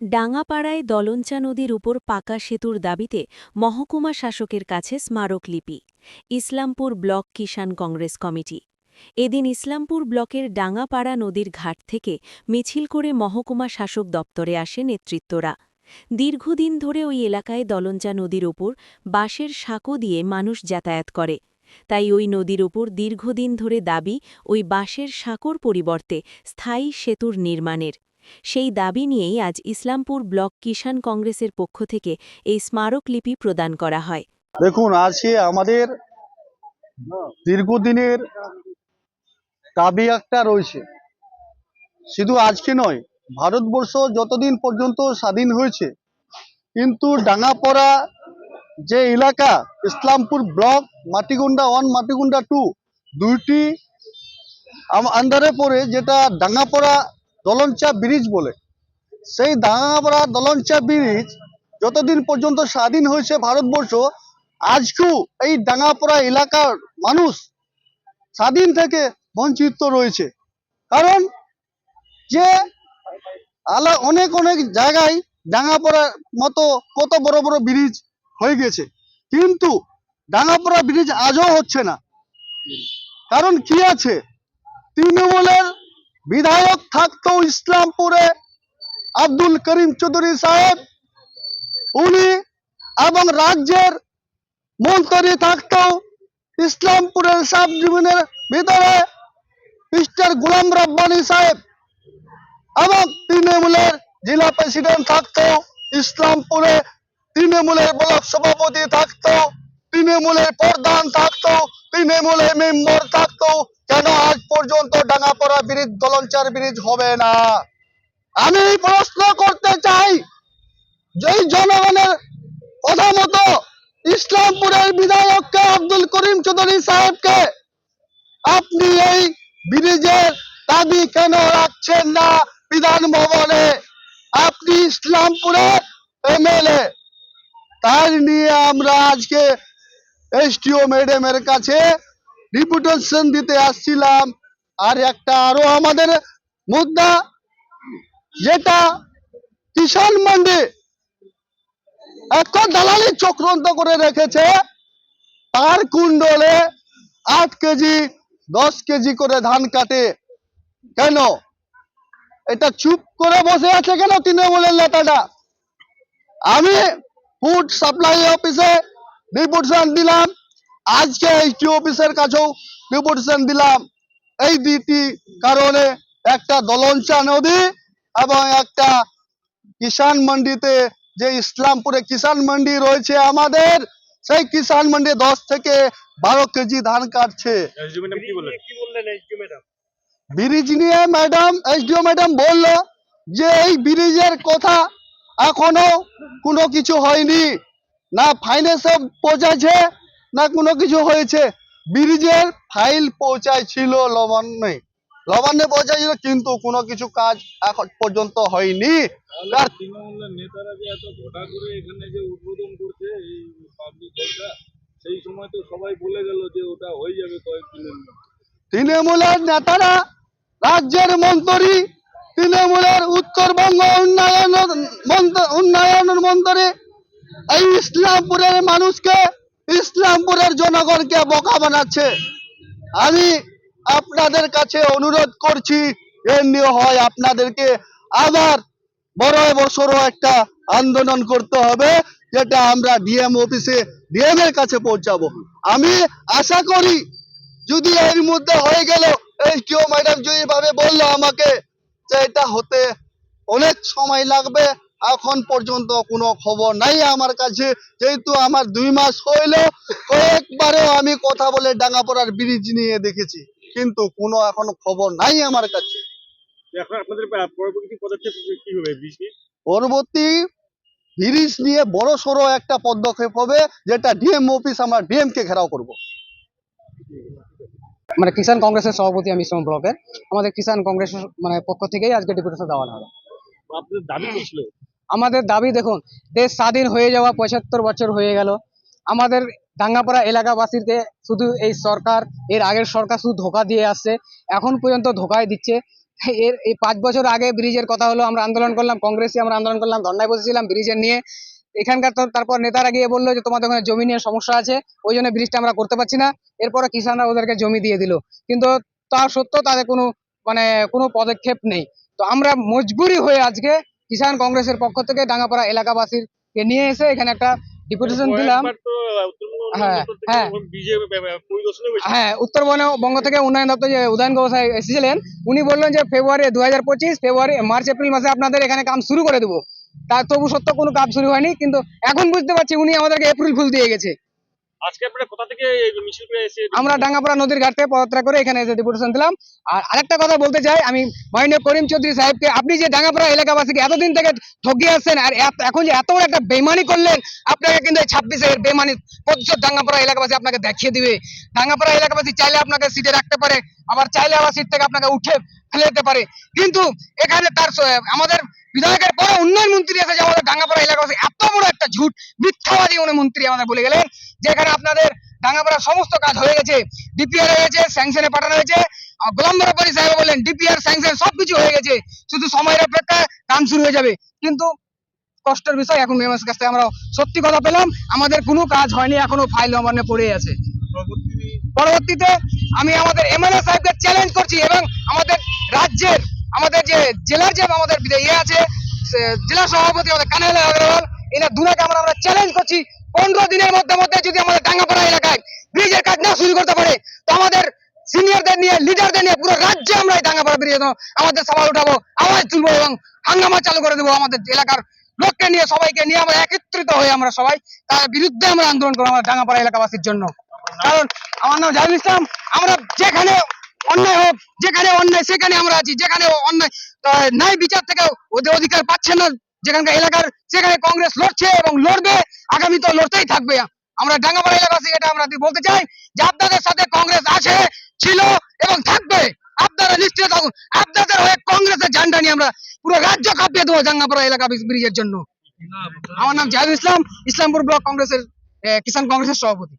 ডাঙাপাড়ায় দলঞ্চা নদীর উপর পাকা সেতুর দাবিতে মহকুমা শাসকের কাছে স্মারকলিপি ইসলামপুর ব্লক কিষাণ কংগ্রেস কমিটি। এদিন ইসলামপুর ব্লকের ডাঙাপাড়া নদীর ঘাট থেকে মিছিল করে মহকুমা শাসক দপ্তরে আসে নেতৃত্বরা। দীর্ঘদিন ধরে ওই এলাকায় দলঞ্চা নদীর উপর বাঁশের সাঁকো দিয়ে মানুষ যাতায়াত করে। তাই ওই নদীর উপর দীর্ঘদিন ধরে দাবি, ওই বাঁশের সাঁকোর পরিবর্তে স্থায়ী সেতুর নির্মাণের। সেই দাবি নিয়েই আজ ইসলামপুর ব্লক কিষাণ কংগ্রেসের পক্ষ থেকে এই স্মারকলিপি প্রদান করা হয়। দেখুন, আজকে আমাদের দীর্ঘদিনের দাবি একটা রয়েছে। শুধু আজকে নয়, ভারতবর্ষ যতদিন পর্যন্ত স্বাধীন হয়েছে, কিন্তু ডাঙ্গাপড়া যে এলাকা, Islampur block, Matigunda one, Matigunda two, দুইটি আন্ডারে পড়ে যেটা ডাঙ্গাপড়া দলঞ্চা ব্রিজ বলে। সেই ডাঙ্গাপড়া দলঞ্চা ব্রিজ যতদিন পর্যন্ত স্বাধীন হয়েছে ভারতবর্ষ, আজকেও এই ডাঙ্গাপড়া এলাকার মানুষ স্বাধীন থেকে বঞ্চিত রয়েছে। কারণ যে আলা অনেক অনেক জায়গায় ডাঙ্গাপড়ার মতো কত বড় বড় ব্রিজ হয়ে গেছে। কিন্তু ডাঙ্গাপড়া ব্রিজ আজও হচ্ছে না। কারণ কি আছে? তৃণমূলের বিধায়ক থাকতো ইসলামপুরে আব্দুল করিম চৌধুরী সাহেব। উনি এবং রাজ্যের মন্ত্রী থাকতো ইসলামপুরের সাব ডিভিশনের ভিতরে মিস্টার গোলাম রব্বানি সাহেব এবং তৃণমূলের জেলা প্রেসিডেন্ট থাকতো ইসলামপুরে। তৃণমূলের ব্লক সভাপতি থাকতো, তৃণমূলের প্রধান থাকতো, তৃণমূলের মেম্বার থাকতো কেন আজ পর্যন্ত ডাঙ্গাপড়া ব্রিজ, দলঞ্চার ব্রিজ হবে না? আমি প্রশ্ন করতে চাই, যেই জনগণের কথা মতো ইসলামপুরের বিধায়ককে আব্দুল করিম চৌধুরী সাহেবকে আপনি এই ব্রিজের দাবি কেন রাখছেন না বিধান ভবনে আপনি ইসলামপুরের এমএলএ। তাই নিয়ে আমরা আজকে এসটিও ম্যাডামের কাছে রিপুটেশন দিতে আসছিলাম। আর একটা আরও আমাদের মুদ্রা, যেটা কিষাণ মান্ডি এত দালালি চক্রান্ত করে রেখেছে, তার কুণ্ডলে আট কেজি, দশ কেজি করে ধান কাটে। কেন? এটা চুপ করে বসে আছে কেন তৃণমূলের নেতাটা? আমি ফুড সাপ্লাই অফিসে রিপোর্টেশন দিলাম। আজকে এইচটি অফিসের কাছেও রিপোর্টেশন দিলাম। এই দুইটি কারণে একটা দলঞ্চা নদী এবং একটা কিষাণ মান্ডিতে যে ইসলামপুরে কিষাণ মান্ডি রয়েছে আমাদের সেই কিষাণ মান্ডি দশ থেকে বারো কেজি ধান কাটছে। ব্রিজ নিয়ে ম্যাডাম এসডিও ম্যাডাম বলল যে এই ব্রিজের কথা এখনও কোনো কিছু হয়নি। না ফাইন্যান্সে পৌঁছাচ্ছে না কোনো কিছু হয়েছে। ব্রিজের ফাইল পৌঁছাইছিল লবণে। লবণে পৌঁছাইছিল কিন্তু কোনো কিছু কাজ এখন পর্যন্ত হয়নি। তৃণমূলের নেতারা যে এত ঘটা করে এখানে যে উদ্বোধন করছে এই পাবলিক সেই সময় তো সবাই বলে গেল যে ওটা হয়ে যাবে কয়েকদিনের মধ্যে। তৃণমূলের নেতারা রাজ্যের মন্ত্রী তৃণমূলের উত্তরবঙ্গ উন্নয়ন মন্ত্র- উন্নয়ন মন্ত্রী এই ইসলামপুরের মানুষকে ইসলামপুরের জনগণকে বোকা বানাচ্ছে। আমি আপনাদের কাছে অনুরোধ করছি এমনি হয় আপনাদেরকে আবার বড় বছরও একটা আন্দোলন করতে হবে, যেটা আমরা ডিএম অফিসে ডিএম এর কাছে পৌঁছাবো। আমি আশা করি, যদি এর মধ্যে হয়ে গেল এইচডিও ম্যাডাম যেভাবে বলল আমাকে, যে এটা হতে অনেক সময় লাগবে এখন পর্যন্ত কোনো খবর নাই আমার কাছে। যেহেতু আমার দুই মাস হইল কয়েকবারও আমি কথা বলে ডাঙ্গাপড়ার ব্রিজ নিয়ে দেখেছি। কিন্তু কোনো এখনও খবর নাই আমার কাছে। এখন আপনাদের পরবর্তী পদক্ষেপ কি- কি হবে বৃষ্টি পরবর্তী ব্রিজ নিয়ে বড় সড়ো একটা পদক্ষেপ হবে যেটা ডিএম অফিস আমরা ডিএম কে ঘেরাও করব। মানে কিষাণ কংগ্রেসের সভাপতি আমি ইসলাম ব্লকের। আমাদের কিষাণ কংগ্রেস মানে পক্ষ থেকেই আজকে ডেপুটেশন দেওয়া হবে। আপনাদের দাবি কি ছিল? আমাদের দাবি দেখুন, দেশ স্বাধীন হয়ে যাওয়া পঁচাত্তর বছর হয়ে গেল। আমাদের ডাঙ্গাপাড়া এলাকাবাসীকে শুধু এই সরকার, এর আগের সরকার শুধু ধোকা দিয়ে আসছে, এখন পর্যন্ত ধোকায় দিচ্ছে। এর, এই পাঁচ বছর আগে ব্রিজের কথা হলো, আমরা আন্দোলন করলাম, কংগ্রেসে আমরা আন্দোলন করলাম, ধর্নায় বসেছিলাম ব্রিজের নিয়ে। এখানকার তো তারপর নেতারা গিয়ে বলল যে, তোমাদের ওখানে জমি নিয়ে সমস্যা আছে, ওই জন্য ব্রিজটা আমরা করতে পারছি না। এরপরে কিষানরা ওদেরকে জমি দিয়ে দিল। কিন্তু তা সত্ত্বেও তাদের কোনো মানে কোনো পদক্ষেপ নেই। তো আমরা মজবুরি হয়ে আজকে কিষান কংগ্রেসের পক্ষ থেকে ডাঙ্গাপাড়া এলাকাবাসীর কে নিয়ে এসে এখানে একটা ডিপুটেশন দিলাম। হ্যাঁ, হ্যাঁ। হ্যাঁ উত্তরবঙ্গ বঙ্গ থেকে উন্নয়ন দপ্তর যে উদয়ন গোসাই এসেছিলেন উনি বললেন যে ফেব্রুয়ারি দু হাজার পঁচিশ ফেব্রুয়ারি মার্চ এপ্রিল মাসে আপনাদের এখানে কাম শুরু করে দেবো। তার তবু সত্য কোনো কাজ শুরু হয়নি কিন্তু এখন বুঝতে পারছি উনি আমাদেরকে এপ্রিল ফুল দিয়ে গেছে। আজকে আপনারা কোথা থেকে মিছিল করে এসে আমরা ডাঙ্গাপাড়া নদীর ঘাট পদযাত্রা করে এখানে এসে ডিপুটেশন দিলাম আর আরেকটা কথা বলতে চাই আমি করিম চৌধুরী সাহেবকে আপনি যে ডাঙ্গাপাড়া এলাকাবাসীকে এতদিন থেকে ঠকিয়ে আসছেন আর এখন যে এত বড় একটা বেমানি করলেন আপনাকে কিন্তু এই ছাব্বিশে বেমানি প্রতিশোধ ডাঙ্গাপাড়া এলাকাবাসী আপনাকে দেখিয়ে দিবে। ডাঙ্গাপাড়া এলাকাবাসী চাইলে আপনাকে সিটে রাখতে পারে আবার চাইলে আবার সিট থেকে আপনাকে উঠে ফেলে দিতে পারে। কিন্তু এখানে তার আমাদের বিধায়কের পরে উন্নয়ন মন্ত্রী এসে যে আমাদের ডাঙ্গাপাড়া এলাকাবাসী এত বড় একটা ঝুট মিথ্যাবাদী উনি মন্ত্রী আমাদের বলে গেলেন যেখানে আপনাদের ডাঙ্গাপাড়া সমস্ত কাজ হয়ে গেছে ডিপিআর হয়েছে স্যাংশনে পাঠানো হয়েছে। গোলাম বরপরি সাহেব বললেন ডিপিআর স্যাংশন সবকিছু হয়ে গেছে শুধু সময়ের অপেক্ষা কাম শুরু হয়ে যাবে। কিন্তু কষ্টের বিষয় এখন মেমাস কাছ থেকে আমরা সত্যি কথা পেলাম আমাদের কোনো কাজ হয়নি এখনও ফাইল আমার পড়ে আছে। পরবর্তীতে? আমি আমাদের এমএলএ সাহেবকে চ্যালেঞ্জ করছি এবং আমাদের রাজ্যের আমাদের যে জেলার যে আমাদের ইয়ে আছে জেলা সভাপতি আমাদের কানাইল আগরওয়াল, এনার দুনাকে আমরা আমরা চ্যালেঞ্জ করছি। পনেরো দিনের মধ্যে মধ্যে যদি আমাদের ডাঙ্গাপাড়া এলাকায় ব্রিজের কাজ না শুরু করতে পারে, তো আমাদের সিনিয়রদের নিয়ে লিডারদের নিয়ে পুরো রাজ্যে আমরা এই ডাঙ্গাপাড়া ব্রিজে আমাদের সবাই উঠাবো, আওয়াজ তুলবো এবং হাঙ্গামা চালু করে দেবো আমাদের এলাকার লোককে নিয়ে, সবাইকে নিয়ে আমরা একত্রিত হয়ে আমরা সবাই তার বিরুদ্ধে আমরা আন্দোলন করব আমাদের ডাঙ্গাপাড়া এলাকাবাসীর জন্য। কারণ আমার নাম জাহিদুল ইসলাম, আমরা যেখানে অন্যায় হোক, যেখানে অন্যায় সেখানে আমরা আছি যেখানে অন্যায় ন্যায় বিচার থেকে ওদের অধিকার পাচ্ছে না। যেখানকার এলাকার, সেখানে কংগ্রেস লড়ছে এবং লড়বে, আগামী তো লড়তেই থাকবে। আমরা ডাঙ্গাপাড়া এলাকাবাসী, এটা আমরা বলতে চাই যে আপনাদের সাথে কংগ্রেস আছে, ছিল এবং থাকবে। আপনারা নিশ্চিত থাকুন। আপনাদের হয়ে কংগ্রেসের ঝান্ডা নিয়ে আমরা পুরো রাজ্য কাঁপিয়ে দেবো ডাঙ্গাপাড়া এলাকা ব্রিজের জন্য। আমার নাম জাহিদুল ইসলাম, ইসলামপুর ব্লক কংগ্রেসের কিষান কংগ্রেসের সভাপতি।